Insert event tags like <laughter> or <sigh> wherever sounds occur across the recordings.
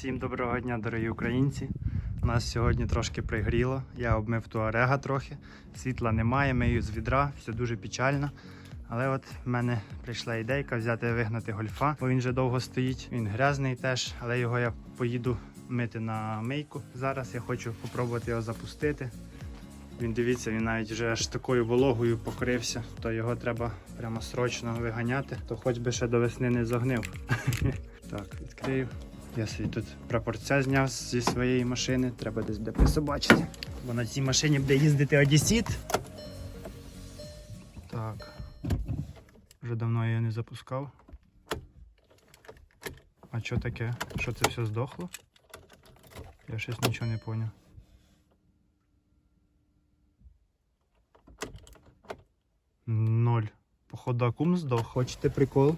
Всім доброго дня, дорогі українці. У нас сьогодні трошки пригріло. Я обмив туарега трохи. Світла немає, мию з відра, все дуже печально. Але от в мене прийшла ідейка взяти вигнати гольфа, бо він вже довго стоїть. Він грязний теж, але його я поїду мити на мийку. Зараз я хочу спробувати його запустити. Він дивіться, він навіть вже аж такою вологою покрився, то його треба прямо срочно виганяти, то хоч би ще до весни не загнив. <laughs> Так, відкрию. Я собі тут прапорця зняв зі своєї машини, треба десь буде присобачити. Бо на цій машині буде їздити Одісіт. Так. Вже давно я її не запускав. А що таке? Що це все здохло? Я щось нічого не поняв. Ноль. Походу акум здох. Хочете прикол?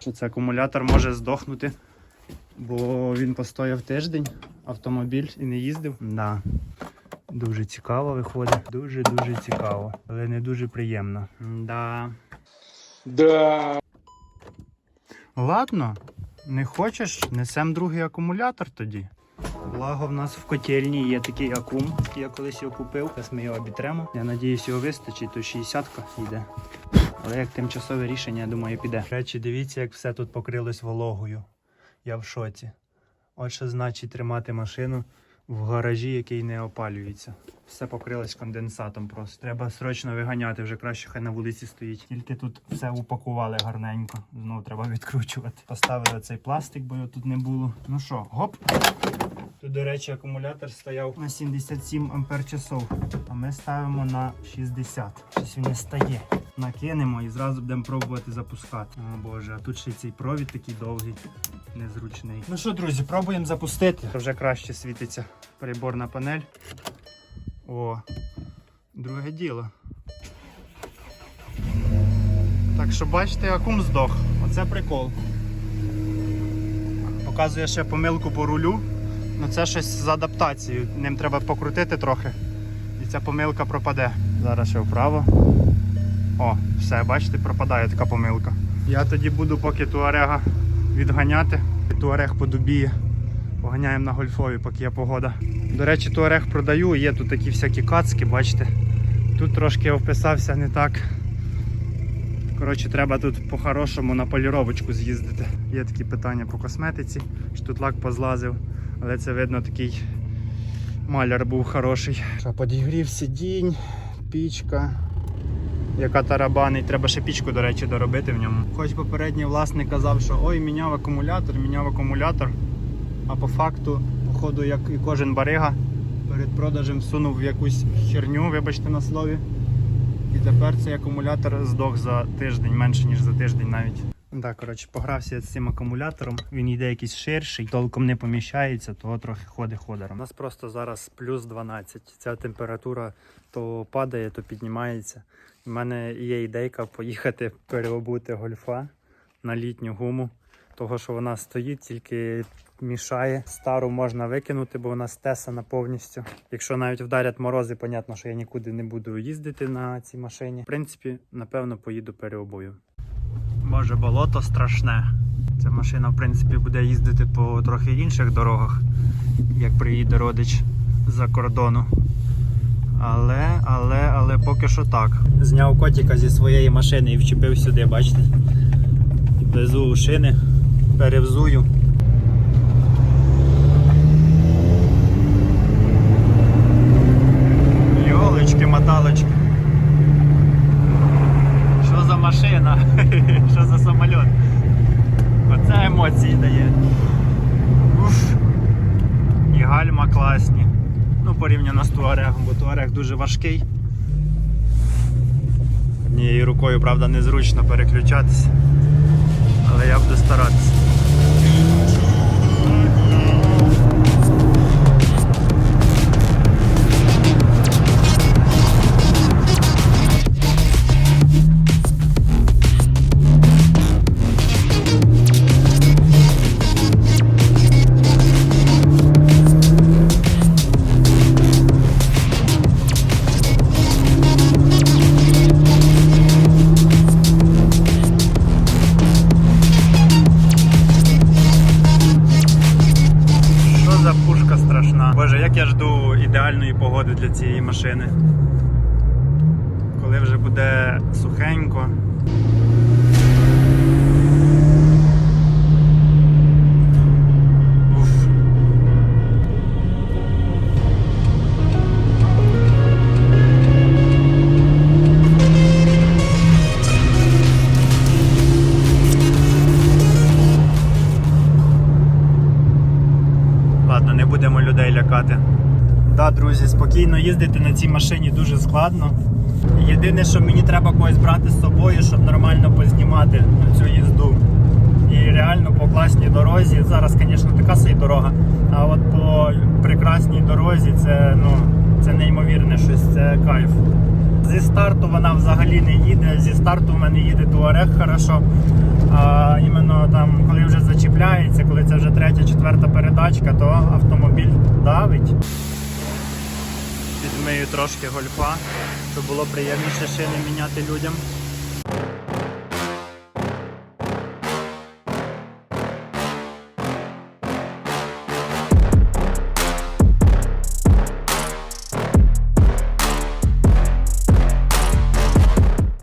Що це акумулятор може здохнути, бо він постояв тиждень, автомобіль і не їздив. Да. Дуже цікаво виходить. Дуже-дуже цікаво, але не дуже приємно. Да. Да. Ладно, не хочеш, несем другий акумулятор тоді. Благо в нас в котельні є такий акум, я колись його купив. Зараз ми його обітремо. Я надіюсь, його вистачить, то 60-ка йде. Але як тимчасове рішення, я думаю, піде. Речі, дивіться, як все тут покрилось вологою. Я в шоці. От що значить тримати машину в гаражі, який не опалюється. Все покрилось конденсатом просто. Треба срочно виганяти, вже краще хай на вулиці стоїть. Тільки тут все упакували гарненько. Знову треба відкручувати. Поставили цей пластик, бо його тут не було. Ну що, гоп. Тут, до речі, акумулятор стояв на 77 ампер часов, а ми ставимо на 60. Щось він не стає. Накинемо і зразу будемо пробувати запускати. О боже, а тут ще й цей провід такий довгий, незручний. Ну що, друзі, пробуємо запустити. Вже краще світиться переборна панель. О, друге діло. Так що бачите, акум здох. Оце прикол. Показує ще помилку по рулю. Ну це щось з адаптацією. Ним треба покрутити трохи. І ця помилка пропаде. Зараз ще вправо. О, все, бачите, пропадає така помилка. Я тоді буду поки туарега відганяти. Туарег подубіє. Поганяємо на гольфові, поки є погода. До речі, туарег продаю, є тут такі всякі кацки, бачите. Тут трошки я вписався не так. Коротше, треба тут по-хорошому на поліровочку з'їздити. Є такі питання по косметиці, що тут лак позлазив, але це видно такий маляр був хороший. Подігрів сидінь, пічка, яка тарабанить. Треба ще пічку, до речі, доробити в ньому. Хоч попередній власник казав, що ой, міняв акумулятор, міняв акумулятор. А по факту, походу, як і кожен барига, перед продажем всунув якусь херню, вибачте на слові. І тепер цей акумулятор здох за тиждень, менше ніж за тиждень навіть. Так, коротше, погрався я з цим акумулятором. Він йде якийсь ширший, толком не поміщається, того трохи ходить ходором. У нас просто зараз плюс 12. Ця температура то падає, то піднімається. У мене є ідейка поїхати переобути гольфа на літню гуму. Того, що вона стоїть, тільки мішає. Стару можна викинути, бо вона стесана повністю. Якщо навіть вдарять морози, понятно, що я нікуди не буду їздити на цій машині. В принципі, напевно, поїду переобую. Боже, болото страшне. Ця машина, в принципі, буде їздити по трохи інших дорогах, як приїде родич за кордону. Але, але, але поки що так. Зняв котика зі своєї машини і вчепив сюди, бачите? Везу шини, перевзую. Йолочки, моталочки. Що за машина? Що за самоліт? Оце емоції дає. Уф. І гальма класні. Ну, порівняно з туарегом, бо туарег дуже важкий. Однією рукою, правда, незручно переключатися. Машини. Коли вже буде сухенько. Ладно, не будемо людей лякати. Да, друзі, спокійно їздити на цій машині дуже складно. Єдине, що мені треба когось брати з собою, щоб нормально познімати цю їзду. І реально по класній дорозі. Зараз, звісно, така собі дорога. А от по прекрасній дорозі це, ну, це неймовірне щось, це кайф. Зі старту вона взагалі не їде. Зі старту в мене їде туарег хорошо. А іменно там, коли вже зачіпляється, коли це вже третя, четверта передачка, то автомобіль давить. Підмию трошки гольфа, щоб було приємніше шини міняти людям.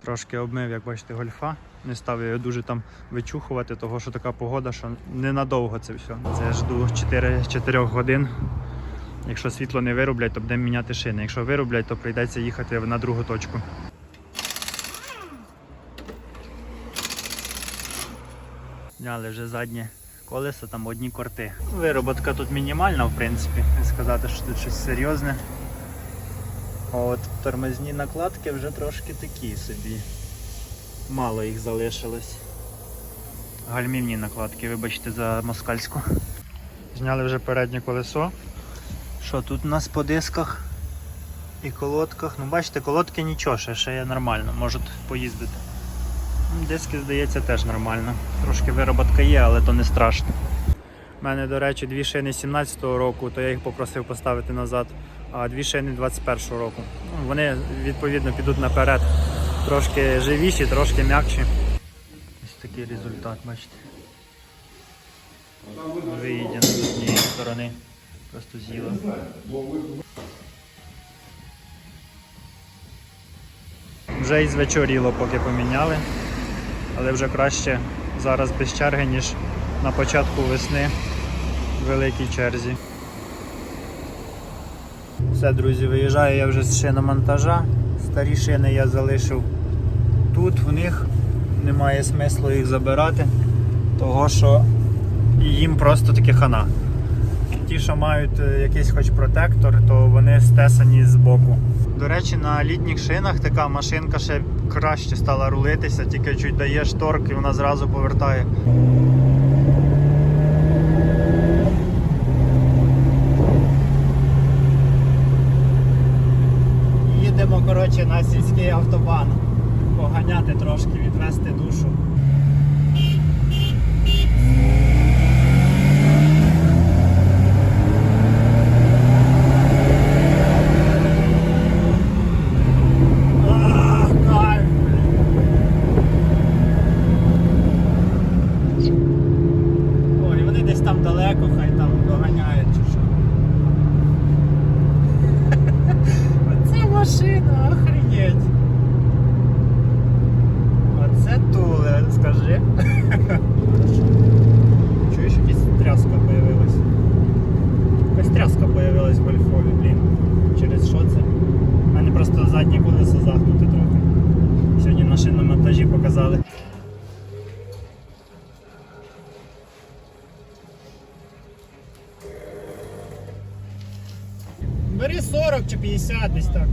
Трошки обмив, як бачите, гольфа. Не став я дуже там вичухувати, того що така погода, що ненадовго це все. Це жду 4, 4 годин. Якщо світло не вироблять, то будемо міняти шини. Якщо вироблять, то прийдеться їхати на другу точку. Зняли вже заднє колесо, там одні корти. Вироботка тут мінімальна, в принципі. Не сказати, що тут щось серйозне. От тормозні накладки вже трошки такі собі. Мало їх залишилось. Гальмівні накладки, вибачте за москальську. Зняли вже переднє колесо. Що тут у нас по дисках і колодках? Ну бачите, колодки нічого, ще, ще є нормально, можуть поїздити. Ну, Диски, здається, теж нормально. Трошки вироботка є, але то не страшно. У мене, до речі, дві шини 17-го року, то я їх попросив поставити назад, а дві шини 21-го року. Ну, Вони відповідно підуть наперед. Трошки живіші, трошки м'якші. Ось такий результат, бачите. Виїдено з однієї сторони. Просто з'їла. Вже і звечоріло, поки поміняли. Але вже краще зараз без черги, ніж на початку весни в великій черзі. Все, друзі, виїжджаю я вже з шиномонтажа. Старі шини я залишив тут, в них немає смислу їх забирати, того що їм просто таки хана. Ті, що мають е, якийсь хоч протектор, то вони стесані з боку. До речі, на літніх шинах така машинка ще краще стала рулитися, тільки чуть даєш торк і вона зразу повертає. Їдемо коротше, на сільський автобан. Поганяти трошки, відвести душу. Ах, кайф! Ой, вони десь там далеко, хай там доганяють чи що. Оце машина, охренеть. Оце туле, скажи. Чуєш, якась тряска появилась. Якась тряска появилась в гольфові, блін. Через що це? У мене просто заднє колесо загнуте трохи. Сьогодні на шиномонтажі показали. Бери 40 чи 50 десь так.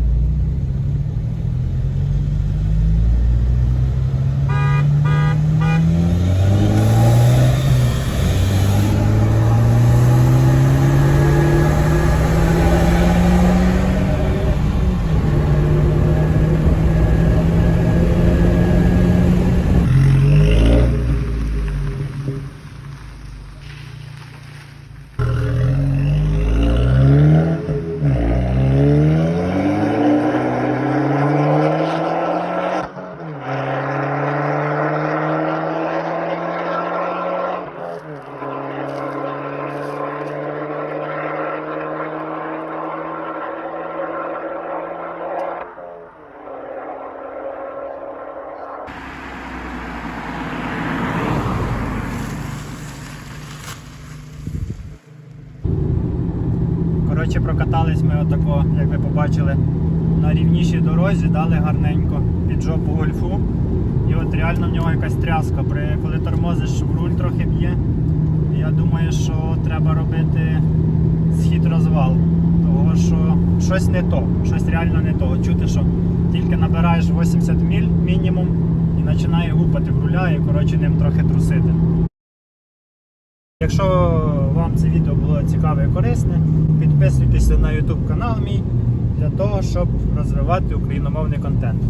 Прокатались ми отако, як ви побачили, на рівнішій дорозі, дали гарненько під жопу гольфу. І от реально в нього якась тряска. При, коли тормозиш, в руль трохи б'є. Я думаю, що треба робити схід розвал. Того що щось не то, щось реально не то. Чути, що тільки набираєш 80 міль мінімум і починає гупати в руля і коротше ним трохи трусити. Якщо вам це відео було цікаве і корисне, підписуйтеся на YouTube канал мій для того, щоб розвивати україномовний контент.